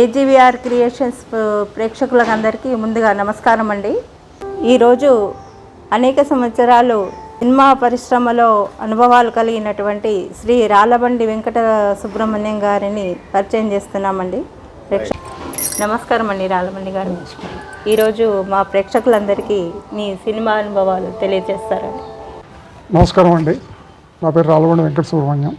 AGVR creations ప్రేక్షకులందరికీ ముందుగా నమస్కారం అండి. ఈరోజు అనేక సంవత్సరాలు సినిమా పరిశ్రమలో అనుభవాలు కలిగినటువంటి శ్రీ రాళ్ళబండి వెంకట సుబ్రహ్మణ్యం గారిని పరిచయం చేస్తున్నామండి. ప్రేక్ష నమస్కారం అండి రాళ్ళబండి గారు. ఈరోజు మా ప్రేక్షకులందరికీ మీ సినిమా అనుభవాలు తెలియజేస్తారండి. నమస్కారం అండి. నా పేరు రాలవండి వెంకట సుబ్రహ్మణ్యం.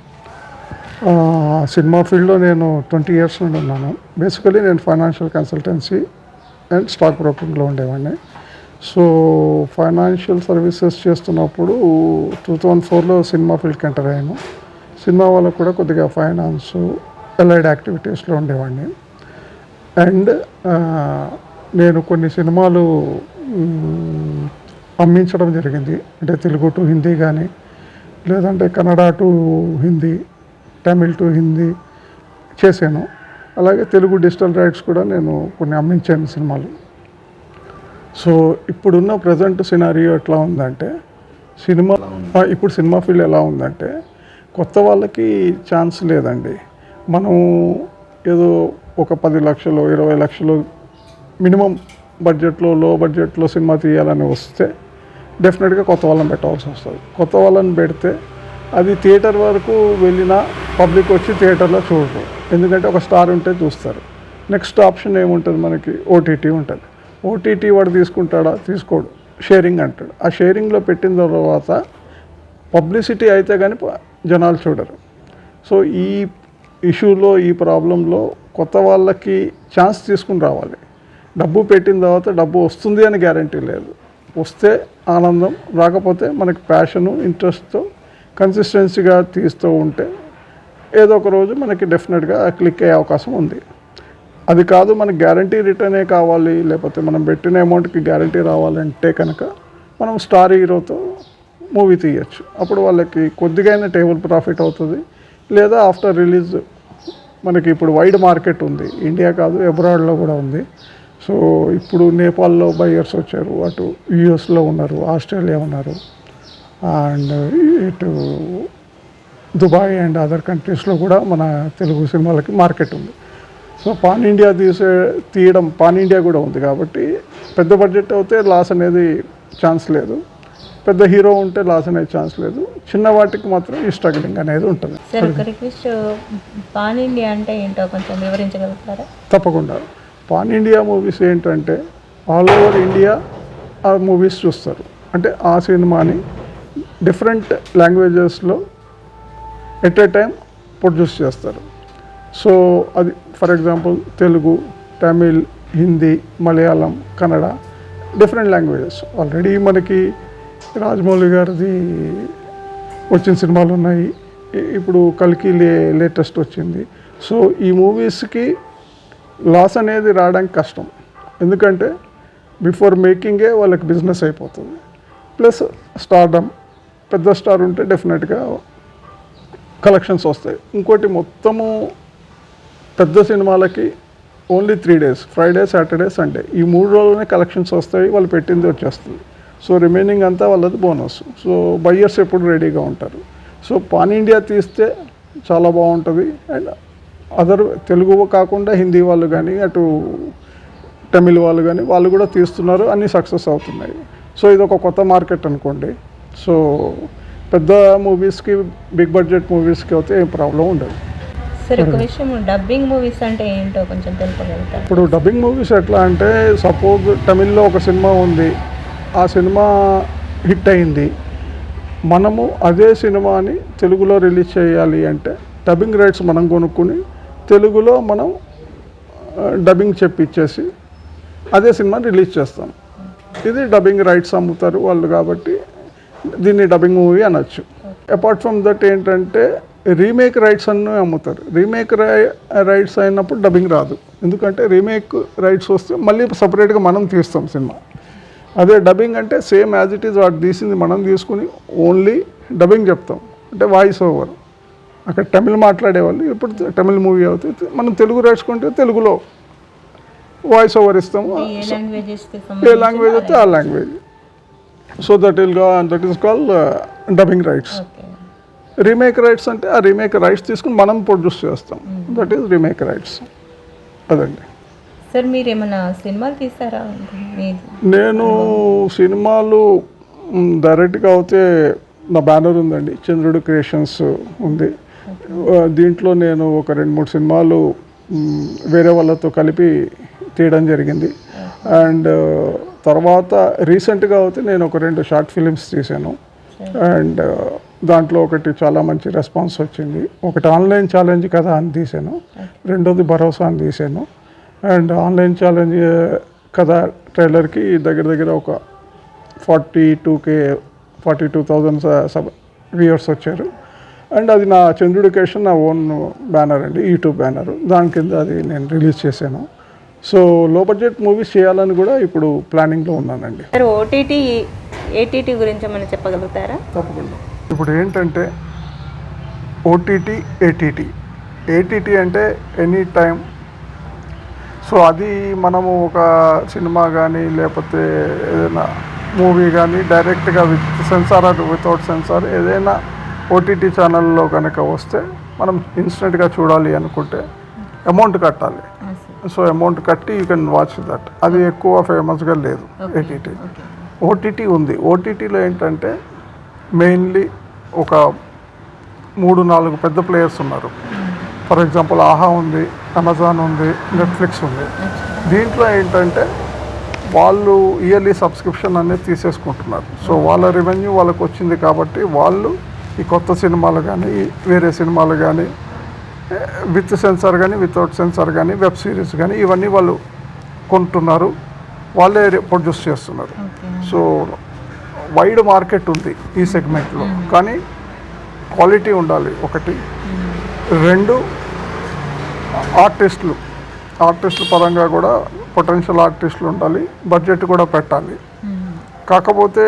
సినిమా ఫీల్డ్లో నేను ట్వంటీ ఇయర్స్ నుండి ఉన్నాను. బేసికలీ నేను ఫైనాన్షియల్ కన్సల్టెన్సీ అండ్ స్టాక్ బ్రోకింగ్లో ఉండేవాడిని. సో ఫైనాన్షియల్ సర్వీసెస్ చేస్తున్నప్పుడు టూ థౌజండ్ ఫోర్లో సినిమా ఫీల్డ్కి ఎంటర్ అయ్యాను. సినిమా వాళ్ళకు కూడా కొద్దిగా ఫైనాన్స్ ఎలైడ్ యాక్టివిటీస్లో ఉండేవాడిని. అండ్ నేను కొన్ని సినిమాలు అమ్మించడం జరిగింది. అంటే తెలుగు టు హిందీ కానీ లేదంటే కన్నడ టు హిందీ తమిళ్ టు హిందీ చేశాను. అలాగే తెలుగు డిజిటల్ రైట్స్ కూడా నేను కొన్ని అమ్మించాను సినిమాలు. సో ఇప్పుడున్న ప్రజెంట్ సినారియో ఎట్లా ఉందంటే సినిమా ఇప్పుడు సినిమా ఫీల్డ్ ఎలా ఉందంటే కొత్త వాళ్ళకి ఛాన్స్ లేదండి. మనం ఏదో ఒక పది లక్షలు ఇరవై లక్షలు మినిమం బడ్జెట్లో లో బడ్జెట్లో సినిమా తీయాలని వస్తే డెఫినెట్గా కొత్త వాళ్ళని పెట్టాల్సి వస్తుంది. కొత్త వాళ్ళని పెడితే అది థియేటర్ వరకు వెళ్ళిన పబ్లిక్ వచ్చి థియేటర్లో చూడరు. ఎందుకంటే ఒక స్టార్ ఉంటే చూస్తారు. నెక్స్ట్ ఆప్షన్ ఏముంటుంది మనకి? ఓటీటీ ఉంటుంది. ఓటీటీ వాడు తీసుకుంటాడా? తీసుకోడు. షేరింగ్ అంటాడు. ఆ షేరింగ్లో పెట్టిన తర్వాత పబ్లిసిటీ అయితే కానీ జనాలు చూడరు. సో ఈ ఇష్యూలో ఈ ప్రాబ్లంలో కొత్త వాళ్ళకి ఛాన్స్ తీసుకుని రావాలి. డబ్బు పెట్టిన తర్వాత డబ్బు వస్తుంది అని గ్యారంటీ లేదు. వస్తే ఆనందం రాకపోతే మనకి ప్యాషను ఇంట్రెస్ట్తో కన్సిస్టెన్సీగా తీస్తూ ఉంటే ఏదో ఒక రోజు మనకి డెఫినెట్గా క్లిక్ అయ్యే అవకాశం ఉంది. అది కాదు మనకి గ్యారంటీ రిటర్నే కావాలి లేకపోతే మనం పెట్టిన అమౌంట్కి గ్యారంటీ రావాలంటే కనుక మనం స్టార్ హీరోతో మూవీ తీయచ్చు. అప్పుడు వాళ్ళకి కొద్దిగైనా టేబుల్ ప్రాఫిట్ అవుతుంది. లేదా ఆఫ్టర్ రిలీజ్ మనకి ఇప్పుడు వైడ్ మార్కెట్ ఉంది. ఇండియా కాదు అబ్రాడ్లో కూడా ఉంది. సో ఇప్పుడు నేపాల్లో బయ్యర్స్ వచ్చారు అటు యుఎస్లో ఉన్నారు ఆస్ట్రేలియా ఉన్నారు. అండ్ ఇటు దుబాయ్ అండ్ అదర్ కంట్రీస్లో కూడా మన తెలుగు సినిమాలకి మార్కెట్ ఉంది. సో పాన్ ఇండియా తీసే తీయడం పాన్ ఇండియా కూడా ఉంది కాబట్టి పెద్ద బడ్జెట్ అయితే లాస్ అనేది ఛాన్స్ లేదు. పెద్ద హీరో ఉంటే లాస్ అనే ఛాన్స్ లేదు. చిన్న వాటికి మాత్రం ఈ స్ట్రగ్లింగ్ అనేది ఉంటుంది. సార్ ఒక రిక్వెస్ట్ పాన్ ఇండియా అంటే ఏంటో కొంచెం వివరించగలుగుతారా? తప్పకుండా. పాన్ ఇండియా మూవీస్ ఏంటంటే ఆల్ ఓవర్ ఇండియా ఆ మూవీస్ చూస్తారు. అంటే ఆ సినిమాని డిఫరెంట్ లాంగ్వేజెస్లో ఎట్ ఏ టైం ప్రొడ్యూస్ చేస్తారు. సో అది for example Telugu Tamil Hindi Malayalam Kannada different languages already మనకి రాజమౌళి గారిది వచ్చిన సినిమాలు ఉన్నాయి. ఇప్పుడు కల్కి లే లేటెస్ట్ వచ్చింది. సో ఈ మూవీస్కి లాస్ అనేది రావడానికి కష్టం. ఎందుకంటే బిఫోర్ మేకింగే వాళ్ళకి బిజినెస్ అయిపోతుంది. ప్లస్ స్టార్డమ్ పెద్ద స్టార్ ఉంటే డెఫినెట్గా కలెక్షన్స్ వస్తాయి. ఇంకోటి మొత్తము పెద్ద సినిమాలకి only three days Friday Saturday Sunday. ఈ మూడు రోజులనే కలెక్షన్స్ వస్తాయి వాళ్ళు పెట్టింది వచ్చేస్తుంది. సో రిమైనింగ్ అంతా వాళ్ళది బోనస్. సో బయ్యర్స్ ఎప్పుడు రెడీగా ఉంటారు. సో పాన్ ఇండియా తీస్తే చాలా బాగుంటుంది. అండ్ అదర్ తెలుగు కాకుండా హిందీ వాళ్ళు కానీ అటు తమిళ్ వాళ్ళు కానీ వాళ్ళు కూడా తీస్తున్నారు అన్నీ సక్సెస్ అవుతున్నాయి. సో ఇది ఒక కొత్త మార్కెట్ అనుకోండి. సో పెద్ద మూవీస్కి బిగ్ బడ్జెట్ మూవీస్కి అయితే ఏం ప్రాబ్లం ఉండదు. సార్ ఒక విషయం డబ్బింగ్ మూవీస్ అంటే ఏంటో కొంచెం తెలుపగలుగుతారు? ఇప్పుడు డబ్బింగ్ మూవీస్ ఎట్లా అంటే సపోజ్ తమిళ్ళో ఒక సినిమా ఉంది. ఆ సినిమా హిట్ అయింది. మనము అదే సినిమాని తెలుగులో రిలీజ్ చేయాలి అంటే డబ్బింగ్ రైట్స్ మనం కొనుక్కుని తెలుగులో మనం డబ్బింగ్ చెప్పిచ్చేసి అదే సినిమా రిలీజ్ చేస్తాం. ఇది డబ్బింగ్ రైట్స్ అమ్ముతారు వాళ్ళు కాబట్టి దీన్ని డబ్బింగ్ మూవీ అనొచ్చు. అపార్ట్ ఫ్రమ్ దట్ ఏంటంటే రీమేక్ రైట్స్ అన్నీ అమ్ముతారు. రీమేక్ రైట్స్ అయినప్పుడు డబ్బింగ్ రాదు. ఎందుకంటే రీమేక్ రైట్స్ వస్తే మళ్ళీ సపరేట్గా మనం తీస్తాం సినిమా. అదే డబ్బింగ్ అంటే సేమ్ యాజ్ ఇట్ ఈజ్ వాడు తీసింది మనం తీసుకుని ఓన్లీ డబ్బింగ్ చెప్తాం. అంటే వాయిస్ ఓవర్ అక్కడ తమిళ్ మాట్లాడేవాళ్ళు ఇప్పుడు తమిళ్ మూవీ అవుతుంది. మనం తెలుగు రాసుకుంటే తెలుగులో వాయిస్ ఓవర్ ఇస్తాము. ఏ లాంగ్వేజ్ అయితే ఆ language so that విల్గా that is call dubbing rights remake rights అంటే ఆ రీమేక్ రైట్స్ తీసుకుని మనం ప్రొడ్యూస్ చేస్తాం. దట్ ఈస్ రీమేక్ రైట్స్ అదండి. సార్ మీరు ఏమైనా సినిమాలు తీస్తారా నేను సినిమాలు డైరెక్ట్గా అయితే నా బ్యానర్ ఉందండి. చంద్రుడు క్రియేషన్స్ ఉంది. దీంట్లో నేను ఒక రెండు మూడు సినిమాలు వేరే వాళ్ళతో కలిపి తీయడం జరిగింది. అండ్ తర్వాత రీసెంట్గా అయితే నేను ఒక రెండు షార్ట్ ఫిలిమ్స్ తీశాను. అండ్ దాంట్లో ఒకటి చాలా మంచి రెస్పాన్స్ వచ్చింది. ఒకటి ఆన్లైన్ ఛాలెంజ్ కదా అని తీశాను. రెండోది భరోసా అని తీశాను. అండ్ ఆన్లైన్ ఛాలెంజ్ కథ ట్రైలర్కి దగ్గర దగ్గర ఒక forty two K forty two thousand sub viewers వచ్చారు. అండ్ అది నా చంద్రుడికేషన్ నా ఓన్ బ్యానర్ అండి యూట్యూబ్ బ్యానర్. దాని కింద అది నేను రిలీజ్ చేశాను. సో లో బడ్జెట్ మూవీస్ చేయాలని కూడా ఇప్పుడు ప్లానింగ్లో ఉన్నానండి. సార్ ఓటీటీ ఏటీటీ గురించి ఏమైనా చెప్పగలుగుతారా? తప్పకుండా. ఇప్పుడు ఏంటంటే ఓటీటీ ఏటీటీ ఏటీటీ అంటే ఎనీ టైం సో అది మనము ఒక సినిమా కానీ లేకపోతే ఏదైనా మూవీ కానీ డైరెక్ట్గా with censor or without censor ఏదైనా ఓటీటీ ఛానల్లో కనుక వస్తే మనం ఇన్స్టెంట్గా చూడాలి అనుకుంటే అమౌంట్ కట్టాలి. సో అమౌంట్ కట్టి యూ కెన్ వాచ్ దట్ అది ఎక్కువ ఫేమస్గా లేదు ఏటీటీ ఓటీటీ ఉంది. ఓటీటీలో ఏంటంటే మెయిన్లీ ఒక మూడు నాలుగు పెద్ద ప్లేయర్స్ ఉన్నారు. ఫర్ ఎగ్జాంపుల్ ఆహా ఉంది అమెజాన్ ఉంది నెట్ఫ్లిక్స్ ఉంది. దీంట్లో ఏంటంటే వాళ్ళు ఇయర్లీ సబ్స్క్రిప్షన్ అనేది తీసేసుకుంటున్నారు. సో వాళ్ళ రెవెన్యూ వాళ్ళకి వచ్చింది కాబట్టి వాళ్ళు ఈ కొత్త సినిమాలు కానీ వేరే సినిమాలు కానీ విత్ సెన్సార్ కానీ వితౌట్ సెన్సార్ కానీ వెబ్ సిరీస్ కానీ ఇవన్నీ వాళ్ళు కొంటున్నారు. వాళ్ళే ప్రొడ్యూస్ చేస్తున్నారు. సో వైడ్ మార్కెట్ ఉంది ఈ సెగ్మెంట్లో. కానీ క్వాలిటీ ఉండాలి ఒకటి. రెండు ఆర్టిస్టులు. ఆర్టిస్టుల పరంగా కూడా పొటెన్షియల్ ఆర్టిస్టులు ఉండాలి బడ్జెట్ కూడా పెట్టాలి. కాకపోతే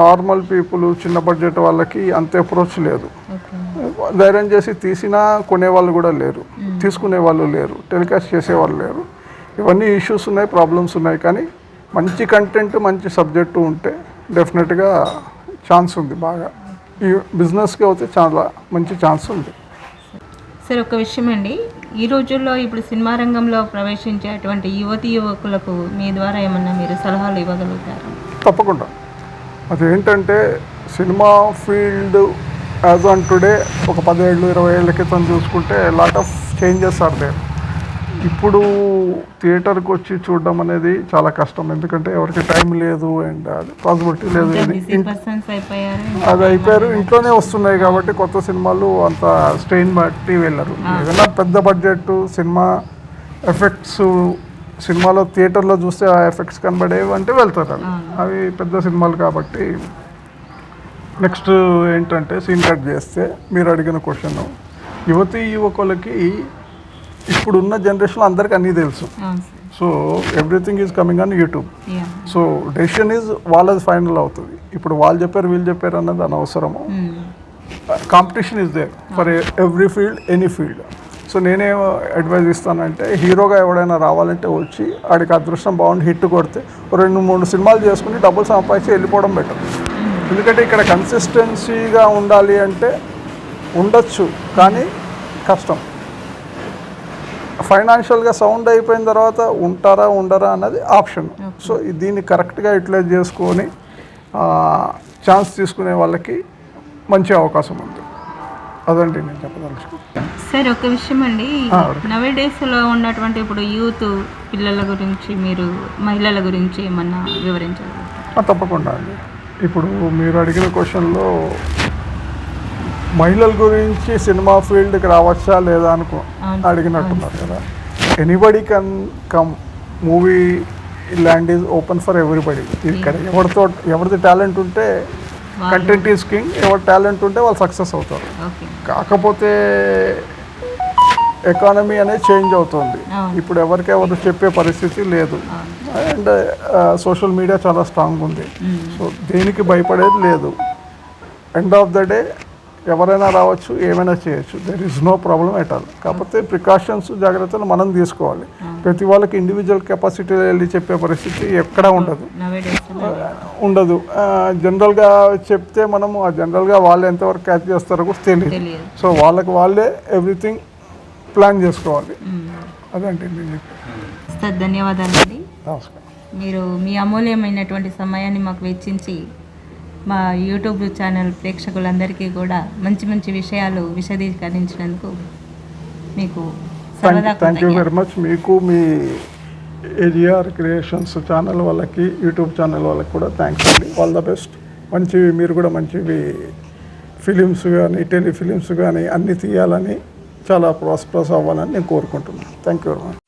నార్మల్ పీపుల్ చిన్న బడ్జెట్ వాళ్ళకి అంత అప్రోచ్ లేదు. ధైర్యం చేసి తీసినా కొనేవాళ్ళు కూడా లేరు. తీసుకునే వాళ్ళు లేరు. టెలికాస్ట్ చేసేవాళ్ళు లేరు. ఇవన్నీ ఇష్యూస్ ఉన్నాయి ప్రాబ్లమ్స్ ఉన్నాయి. కానీ మంచి కంటెంట్ మంచి సబ్జెక్టు ఉంటే డెఫినెట్గా ఛాన్స్ ఉంది బాగా. ఈ బిజినెస్కి అయితే చాలా మంచి ఛాన్స్ ఉంది. సార్ ఒక విషయం అండి. ఈ రోజుల్లో ఇప్పుడు సినిమా రంగంలో ప్రవేశించేటువంటి యువతి యువకులకు మీ ద్వారా ఏమన్నా మీరు సలహాలు ఇవ్వగలుగుతారా? తప్పకుండా. అదేంటంటే సినిమా ఫీల్డ్ యాజ్ ఆన్ టుడే ఒక పదేళ్ళు ఇరవై ఏళ్ళ క్రితం చూసుకుంటే lot of changes are there ఇప్పుడు థియేటర్కి వచ్చి చూడడం అనేది చాలా కష్టం. ఎందుకంటే ఎవరికి టైం లేదు అండ్ పాసిబిలిటీ లేదు. పర్సన్స్ అయిపోయారు. అది అయిపోయారు. ఇంట్లోనే వస్తున్నాయి కాబట్టి కొత్త సినిమాలు అంత స్ట్రెయిన్ బట్టి వెళ్ళరు. ఏదైనా పెద్ద బడ్జెట్ సినిమా ఎఫెక్ట్స్ సినిమాలో థియేటర్లో చూస్తే ఆ ఎఫెక్ట్స్ కనబడేవి అంటే వెళ్తారు అవి పెద్ద సినిమాలు కాబట్టి నెక్స్ట్ ఏంటంటే సీన్ కట్ చేస్తే మీరు అడిగిన క్వశ్చన్ యువతి యువకులకి ఇప్పుడున్న జనరేషన్లో అందరికీ అన్నీ తెలుసు. So everything is coming on YouTube so decision is వాళ్ళది ఫైనల్ అవుతుంది. ఇప్పుడు వాళ్ళు చెప్పారు వీళ్ళు చెప్పారు అన్నది అనవసరము. Competition is there for every field any field so నేనేం అడ్వైజ్ ఇస్తానంటే హీరోగా ఎవడైనా రావాలంటే వచ్చి ఆడికి అదృష్టం బాగుండి హిట్ కొడితే రెండు మూడు సినిమాలు చేసుకుని డబ్బులు సంపాదించి వెళ్ళిపోవడం బెటర్ ఎందుకంటే ఇక్కడ కన్సిస్టెన్సీగా ఉండాలి అంటే ఉండొచ్చు కానీ కష్టం. ఫైనాన్షియల్గా సౌండ్ అయిపోయిన తర్వాత ఉంటారా ఉండరా అన్నది ఆప్షన్ సో దీన్ని కరెక్ట్గా యూటిలైజ్ చేసుకొని ఛాన్స్ తీసుకునే వాళ్ళకి మంచి అవకాశం ఉంది. అదండి నేను చెప్పదలుచుకున్నాను సార్ ఒక విషయం అండి. నవే డేస్లో ఉన్నటువంటి ఇప్పుడు యూత్ పిల్లల గురించి మీరు మహిళల గురించి ఏమన్నా వివరించగలుగుతారా? ఆ, తప్పకుండా అండి. ఇప్పుడు మీరు అడిగిన క్వశ్చన్లో మహిళల గురించి సినిమా ఫీల్డ్కి రావచ్చా లేదా అనుకో. అడిగినట్టున్నారు కదా. Anybody can come movie land is open for everybody ఇక్కడ ఎవరితో ఎవరిది టాలెంట్ ఉంటే కంటెంట్ ఈజ్ కింగ్ ఎవరి టాలెంట్ ఉంటే వాళ్ళు సక్సెస్ అవుతారు. కాకపోతే ఎకానమీ అనేది చేంజ్ అవుతుంది. ఇప్పుడు ఎవరికి ఎవరు చెప్పే పరిస్థితి లేదు. అండ్ సోషల్ మీడియా చాలా స్ట్రాంగ్ ఉంది. సో దేనికి భయపడేది లేదు. ఎండ్ ఆఫ్ ద డే ఎవరైనా రావచ్చు ఏమైనా చేయొచ్చు. There is no problem at all కాకపోతే ప్రికాషన్స్ జాగ్రత్తలు మనం తీసుకోవాలి. ప్రతి వాళ్ళకి ఇండివిజువల్ కెపాసిటీ వెళ్ళి చెప్పే పరిస్థితి ఎక్కడా ఉండదు. ఉండదు. జనరల్గా చెప్తే మనము ఆ జనరల్గా వాళ్ళు ఎంతవరకు క్యాచ్ చేస్తారో కూడా తెలియదు. సో వాళ్ళకి వాళ్ళే ఎవ్రీథింగ్ ప్లాన్ చేసుకోవాలి. అదండి నేను చెప్పాను సార్ ధన్యవాదాలండి. నమస్కారం. మీరు మీ అమూల్యమైనటువంటి సమయాన్ని మాకు వెచ్చించి మా యూట్యూబ్ ఛానల్ ప్రేక్షకులందరికీ కూడా మంచి మంచి విషయాలు విశదీకరించినందుకు మీకు థ్యాంక్ యూ వెరీ మచ్ మీకు మీ ఏజిఆర్ క్రియేషన్స్ ఛానల్ వాళ్ళకి యూట్యూబ్ ఛానల్ వాళ్ళకి కూడా థ్యాంక్స్ అండి. ఆల్ ద బెస్ట్ మంచివి మీరు కూడా మంచివి ఫిలిమ్స్ కానీ టెలిఫిలిమ్స్ కానీ అన్నీ తీయాలని చాలా ప్రాస్పరస్ అవ్వాలని నేను కోరుకుంటున్నాను. Thank you very much